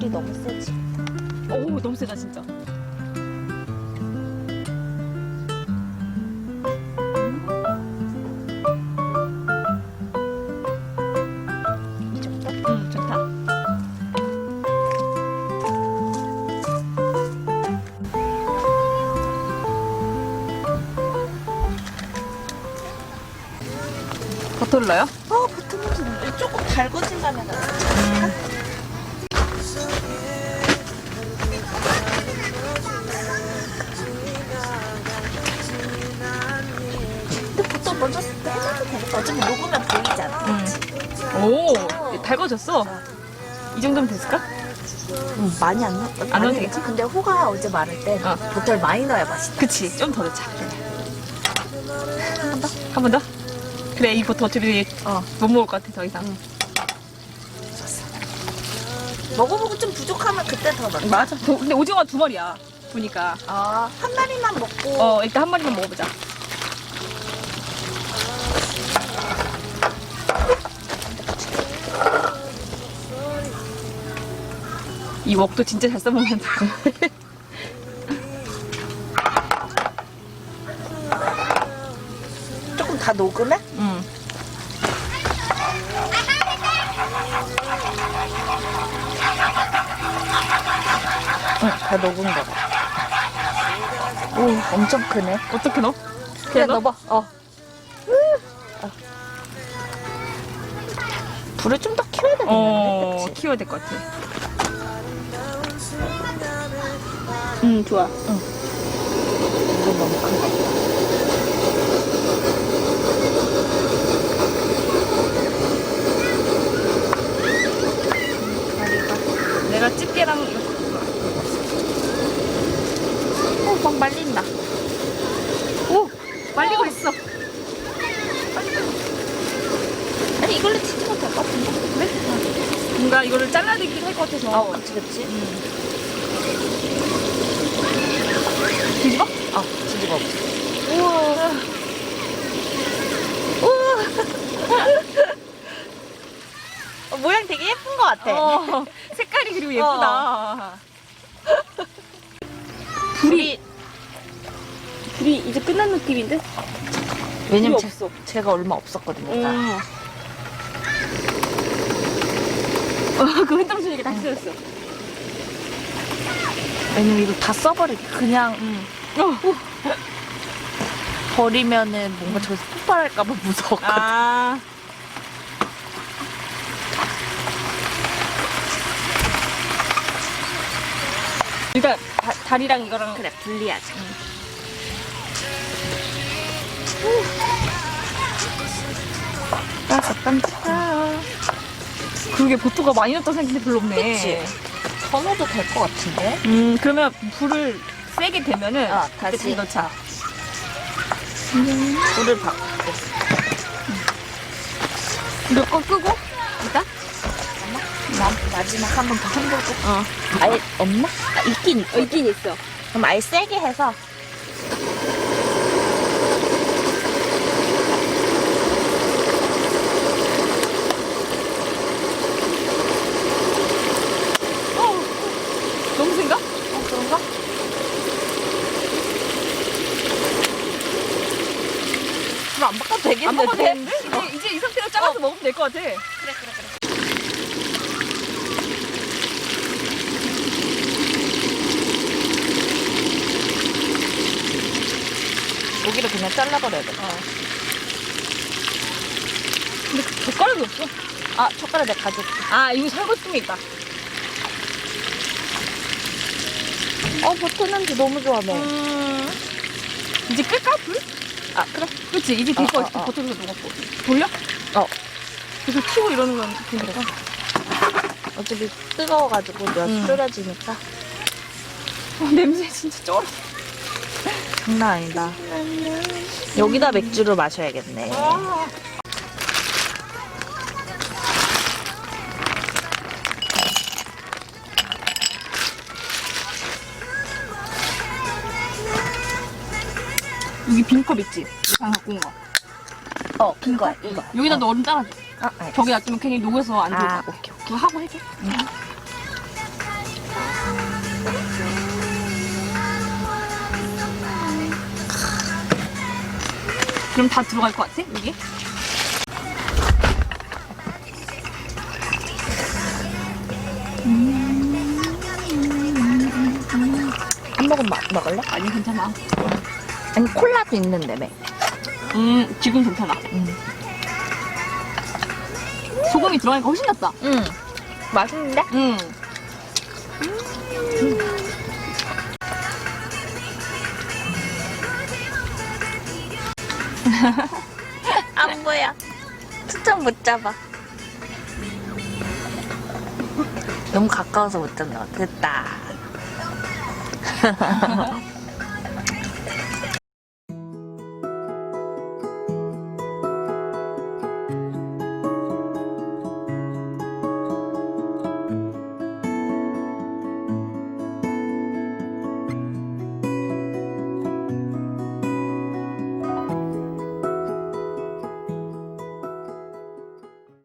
불이 너무 세지. 오 너무 세다 진짜. 이 정도? 응 좋다. 버터를 넣어요? 어, 버터는 좀 조금 달궈진 다음 어차피 녹으면 보이잖아. 응. 오 달궈졌어. 이 정도면 됐을까? 음, 많이 안 넣어. 안 넣어도 되겠지? 근데 호가 어제 말할 때 어. 버터를 많이 넣어야 맛있다. 그치 좀 더 넣자. 한 번 더? 한번 더? 그래 이 버터 어차피 어. 못 먹을 것 같아 더 이상. 먹어보고 좀 부족하면 그때 더 넣자. 맞아. 도- 근데 오징어가 두 마리야. 보니까. 아, 한 마리만 먹고. 어 일단 한 마리만 먹어보자. 이 웍도 진짜 잘 써먹는다. 조금 다 녹으면? 응. 응, 다 녹은 거 같아. 오, 엄청 크네. 어떻게 넣어? 그냥 넣어? 넣어봐. 어. 어. 불을 좀 더 키워야 되겠네. 어, 그치? 키워야 될 것 같아. 응, 좋아. 이거 너무 큰 거. 내가 집게랑 이거 어, 막 말린다. 오! 말리고 있어. 아니, 이걸로 치즈가 될것 같은데? 그래? 뭔가 이거를 잘라내긴 할 것 같아서. 어, 그치, 그치. 뒤집어? 어, 뒤집어. 우와. 어, 모양 되게 예쁜 것 같아. 어, 색깔이 그리고 예쁘다. 불이, 불이 이제 끝난 느낌인데? 왜냐면 제, 없어. 제가 얼마 없었거든요. 음. 어, 그 흔들어 주니까 다시 들었어. 왜냐면 이거 다 써버리게. 그냥 어. 버리면은 뭔가 저기서 폭발할까봐 무서웠거든. 아. 일단 다, 다리랑 이거랑 그래, 분리하자. 깜짝깜짝. 그러게 보토가 많이 넣었던 생각이 별로 없네. 그치? 더 넣어도 될 것 같은데? 음 그러면 불을 세게 되면은 아, 그때 다시. 넣자. 불을 바꿔. 이거 꺼 끄고 일단 마, 마지막 한 번더 흔들고. 어, 아예 없나? 아, 있긴 있어. 있긴 있어. 그럼 아예 세게 해서. 너무 센가? 어, 그런가? 불안 바꿔도 되겠는데? 안 먹어도 되는데? 이제, 이제 이 상태로 잘라서 먹으면 될 것 같아. 그래, 그래, 그래. 여기를 그냥 잘라버려야 돼. 근데 그 젓가락이 없어. 아, 젓가락 내가 가져올게. 아 이거 살구찜이 있다. 어, 버터 냄새 너무 좋아해. 음, 이제 끌까 불? 아, 그래? 그렇지 이제 것 어, 같아. 어. 버터에서 녹았고. 돌려? 어. 계속 튀고 이러는 건 되니까. 어차피 뜨거워가지고 내가 음. 끓여지니까 어, 냄새 진짜 쩔어. 장난 아니다. 여기다 맥주를 마셔야겠네. 아. 여기 빈 컵 있지? 방 갖고 온 거. 어, 빈 거야, 이거. 여기다 너 얼음 짜라줘. 아, 저기 놔두면 괜히 녹여서 안 좋아. 아, 오케이, 오케이. 그거 하고 해줘. 음. 그럼 다 들어갈 것 같아? 여기? 한 모금 마, 먹을래? 아니, 괜찮아. 아니 콜라도 있는데며. 음, 지금 괜찮아. 음. 소금이 들어가니까 훨씬 낫다. 응. 맛있는데? 음. 안 보여. 초점 못 잡아. 너무 가까워서 못 잡는 것 같아. 됐다.